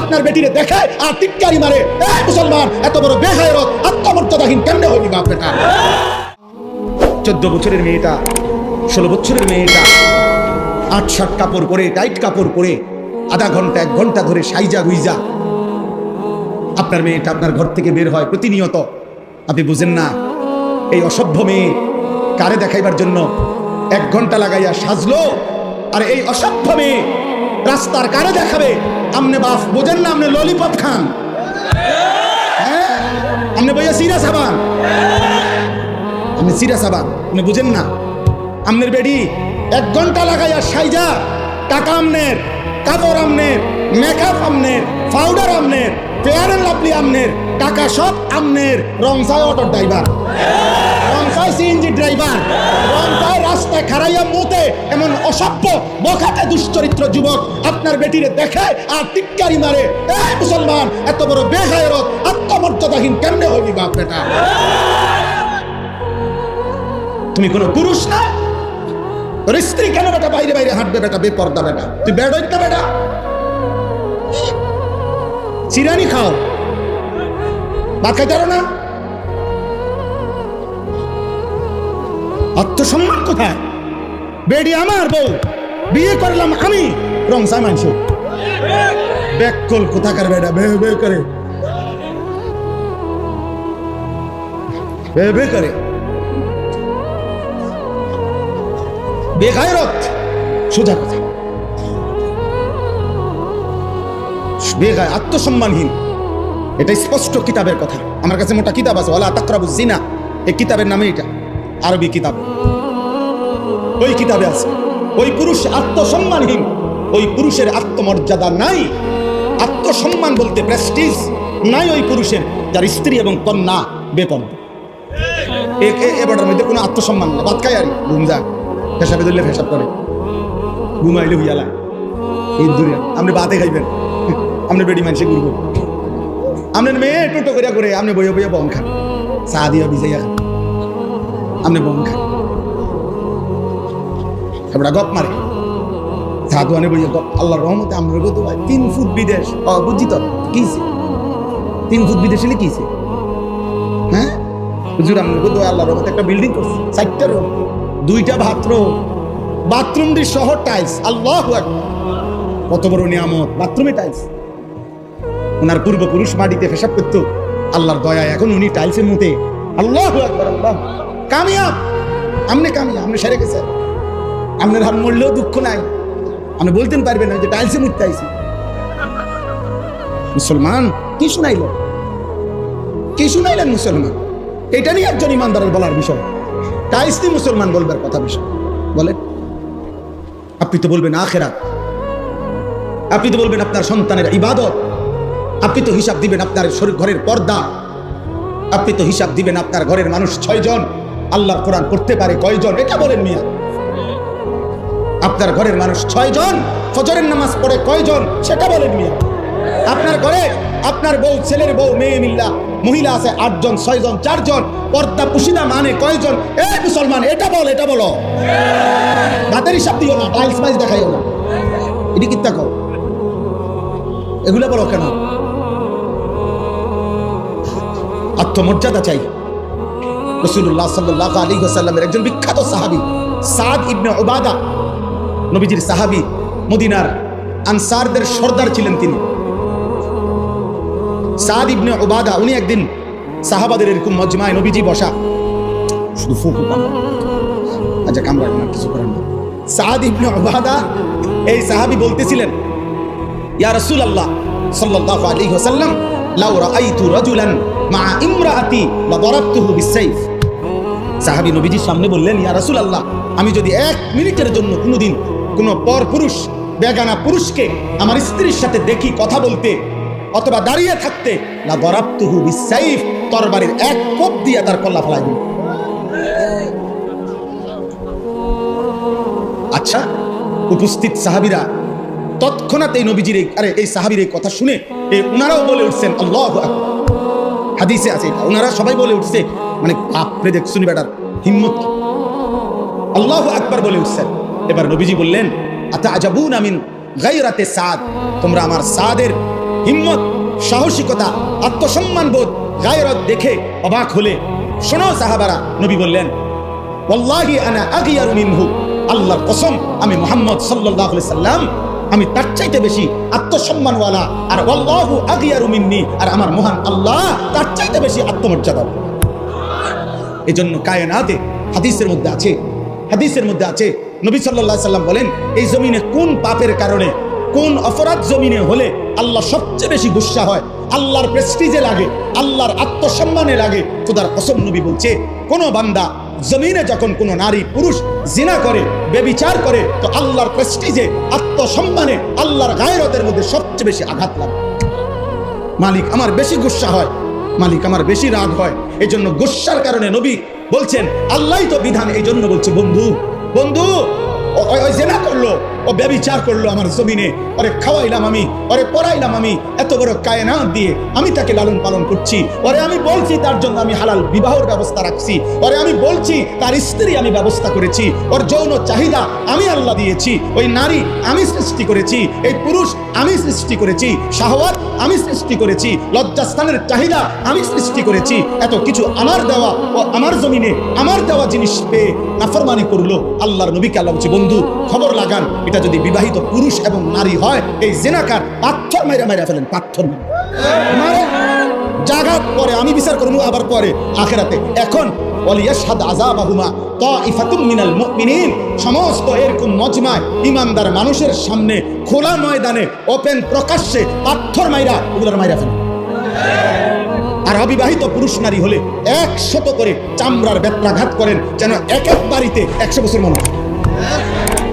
আপনার বেটিরে দেখে আর টিটকারি মারে। মুসলমান, এত বড় বেহায়রত, আত্মমর্যাদাহীন কেমনে হইলি বাপ বেটা? চোদ্দ বছরের মেয়েটা, ষোলো বছরের মেয়েটা, আট শার্ট কাপড় পরে, টাইট কাপড় পরে, আধা ঘণ্টা, এক ঘণ্টা ধরে সাইজা গুইজা। আপনার মেয়েটা আপনার ঘর থেকে বের হয় প্রতিনিয়ত। আপনি বুঝেন না, এই অসভ্য মেয়ে কারে দেখাইবার জন্য এক ঘণ্টা লাগাইয়া সাজলো? আর এই অসভ্য মেয়ে রাস্তার কারে দেখাবে? আমনে বাপ বোঝেন না আপনি ললিপপ খান হ্যাঁ আপনি বইয়া সিরা সাবান আপনি সিরা সাবান আপনি বুঝেন না আমনের বেডি এক ঘণ্টা লাগাইয়া সাইজা টাকা আমনের কাপড় আমনের মেকআপ আমনের পাউডার আমনের ফেয়ার অ্যান্ড লাভলি আমনের টাকা সব আমনের রংসাই অটো ড্রাইভার সিএনজি ড্রাইভার। রাস্তায় এমন অসভ্য দুশ্চরিত্র যুবক আপনার বেটিরে দেখে আর টিটকারি মারে। এই মুসলমান, এত বড় বেহায়রত, আত্মমর্যাদাহীন কেমনে বাপ বেটা? তুমি কোনো পুরুষ না? তোর স্ত্রী কেন বেটা বাইরে বাইরে হাঁটবে বেটা? বেপর্দা বেটা। তুই বেড হইতে বেটা? চিরানি খাও। ভাত খাইতে না? আত্মসম্মান কোথায়? বেডি আমার বউ। বিয়ে করলাম আমি রংসাই মানছ ব্যাককল কোথাকার বেটা? বে বে করে। বে বে করে। বেগায়রত সোজা কথা। বেগায় আত্মসম্মানহীন। এটা স্পষ্ট কিতাবের কথা। আমার কাছে মোটা কিতাব আছে। ওলা তাকরাবু জিনা। এই কিতাবের নামে এটা। আরবি কিতাব। ওই কিতাবে আছে, ওই পুরুষ আত্মসম্মানহীন, ওই পুরুষের আত্মমর্যাদা নাই, আত্মসম্মান বলতে প্রেস্টিজ নাই ওই পুরুষের, যার স্ত্রী এবং কন্যা বেপন। এবারের মধ্যে কোনো আত্মসম্মান না বাদ খাই আর ঘুম যা ফেসাবে ধরলে ফেসাব করে। ঘুমাইলে হইয়ালা এই দূরে আপনি বাতে খাইবেন। আপনি বেডি মানুষে ঘুরবো আপনার মেয়ে টোটো করিয়া করে আপনি বইয়া বইয়া বম খান। চা দিয়া ভিজাইয়া খান। আপনি বম খান এবার গপ মারে। সাধু আনে বইয়া গপ। আল্লাহর রহমতে আমরা তিন ফুট বিদেশ। ও, বুঝছি তো কিছে তিন ফুট বিদেশ হলে কিছে হ্যাঁ? হুজুর, আমরা তো রহমতে একটা বিল্ডিং করছি, চারটা রুম দুইটা বাথরুম বাথরুমটি সহ টাইলস আল্লাহ কত বড় নিয়ামত বাথরুমে টাইলস ওনার পূর্বপুরুষ মাটিতে পেশাব করতো, আল্লাহর দয়া এখন উনি টাইলসের মধ্যে। আল্লাহ আল্লাহ কামিয়াব! আমনে কামিয়াব আপনি সেরে গেছেন আপনার হাত মরলেও দুঃখ নাই। আপনি বলতেন পারবেন না যে টাইলসে মুততে আইছি। মুসলমান, কি শুনাইল? কি শুনাইলেন মুসলমান? এটা নিয়ে একজন ইমানদারের বলার বিষয়। টাইলস মুসলমান বলবার কথা বিষয়। বলেন। আপনি তো বলবেন আখেরাত। আপনি তো বলবেন আপনার সন্তানের ইবাদত। আপনি তো হিসাব দিবেন আপনার শরীর ঘরের পর্দা। আপনি তো হিসাব দিবেন আপনার ঘরের মানুষ ছয়জন। আল্লাহর কোরআন করতে পারে কয়জন? এটা বলেন মিয়া। আপনার ঘরের মানুষ ছয়জন, ফজরের নামাজ পড়ে কয়জন? সেটা বলেন মিয়া। আপনার ঘরে আপনার বউ, ছেলের বউ, মেয়ে মিল্লা, মহিলা আছে আটজন, ছয়জন, চারজন, পর্দা পুশিদা মানে কয়জন? এ মুসলমান, এটা বল, এটা বলো। রাতের হিসাব দিও না টাইলস মাইস দেখাইও না। এটি কিত্তা কর এগুলো বলো কেন? আত্মমর্যাদা চাই। রসুল্লাহ সাল্লাহ আলী সাল্লামের একজন বিখ্যাত সাহাবি, সাদ ইবনে ওবাদা নবীজির সাহাবি, মদিনার আনসারদের সর্দার ছিলেন তিনি। সাদ ইবনে ওবাদা উনি একদিন সাহাবাদের এরকম মজমায় নবীজি বসা। শুধু ফুকু আচ্ছা কামড়ায় না, কিছু করেন না সাদ ইবনে ওবাদা এই সাহাবি বলতেছিলেন, ইয়া রাসূল আল্লাহ সাল্লাল্লাহু আলাইহি ওয়াসাল্লাম, লাউ রাআইতু রাজুলান মা ইমরাআতি লা দারাবতুহু বিসাইফ সাহাবী নবীজির সামনে বললেন, ইয়া রাসূল আল্লাহ আমি যদি এক মিনিটের জন্য কোনোদিন কোনো পর পুরুষ, বেগানা পুরুষকে আমার স্ত্রীর সাথে দেখি কথা বলতে অথবা দাঁড়িয়ে থাকতে, লা দারাবতুহু বিসাইফ তরবারির এক কোপ দিয়ে তার কল্লা ফেলাই দিই আচ্ছা উপস্থিত সাহাবীরা তৎক্ষণাৎ এই নবীজির এই, আরে, এই সাহাবির এই কথা শুনে এই ওনারাও বলে উঠছেন, আল্লাহ হাদিসে আছে ওনারা সবাই বলে উঠছে মানে আপনি দেখ শুনি বেটার হিম্মত আল্লাহ আকবার বলে উঠছেন। এবার নবীজি বললেন আতা আজাবুন আমিন গাইরাতে সাদ? তোমরা আমার সাদের হিম্মত, সাহসিকতা, আত্মসম্মান বোধ, গায়রত দেখে অবাক হলে। শোনো সাহাবারা, নবী বললেন, ওয়াল্লাহি আনা আগিয়ারু মিনহু। আল্লাহর কসম, আমি মুহাম্মদ আলাইহি সাল্লাম, আমি তার চাইতে বেশি আত্মসম্মানওয়ালা। আর ওয়াল্লাহু আগিয়ারু মিন্নি। আর আমার মহান আল্লাহ তার চাইতে বেশি আত্মমর্যাদা এজন্য কায়নাতে হাদিসের মধ্যে আছে, হাদিসের মধ্যে আছে, নবী আলাইহি সাল্লাম বলেন, এই জমিনে কোন পাপের কারণে, কোন অপরাধ জমিনে হলে আল্লাহ সবচেয়ে বেশি গুসা হয়, আল্লাহর প্রেস্টিজে লাগে, আল্লাহর আত্মসম্মানে লাগে, খোদার কসম নবী বলছে, কোন বান্দা জমিনে যখন কোনো নারী, পুরুষ জিনা করে, বেবিচার করে, তো আল্লাহর প্রেস্টিজে আত্মসম্মানে, আল্লাহর গায়রতের মধ্যে সবচেয়ে বেশি আঘাত লাগে। মালিক, আমার বেশি গুসা হয় মালিক, আমার বেশি রাগ হয়। এই জন্য গুসার কারণে নবী বলছেন আল্লাহ তো বিধান এই জন্য বলছে বন্ধু বন্ধু জেনা করল। ও ব্যবিচার করল আমার জমিনে। খাওয়াইলাম আমি পড়াইলাম আমি। এত বড় কায়নাত দিয়ে আমি তাকে লালন পালন করছি। আমি বলছি তার জন্য আমি হালাল বিবাহর ব্যবস্থা রাখছি। আমি বলছি তার স্ত্রী আমি ব্যবস্থা করেছি। ওর যৌন চাহিদা আমি আল্লাহ দিয়েছি। ওই নারী আমি সৃষ্টি করেছি। এই পুরুষ আমি সৃষ্টি করেছি। শাহওয়াত আমি সৃষ্টি করেছি। লজ্জাস্থানের চাহিদা আমি সৃষ্টি করেছি। এত কিছু আমার দেওয়া ও আমার জমিনে আমার দেওয়া জিনিস পেয়ে নাফরমানি করল আল্লাহর নবীকে আল্লাহ বন্ধু, খবর লাগান, এটা যদি বিবাহিত পুরুষ এবং নারী হয়, এই জেনাকার পাথর মাইরা মাইরা ফেলেন, পাথর জাগাত পরে, আমি বিচার করব আবার পরে, আখেরাতে। এখন সমস্ত এরকম মজমায়, ইমানদার মানুষের সামনে, খোলা ময়দানে, ওপেন প্রকাশ্যে, পাথর মাইরা ওগুলোর মাইরা ফেলে আর অবিবাহিত পুরুষ নারী হলে একশত করে চামড়ার বেত্রাঘাত করেন, যেন এক এক বাড়িতে একশো বছর মনে হয়। Yes.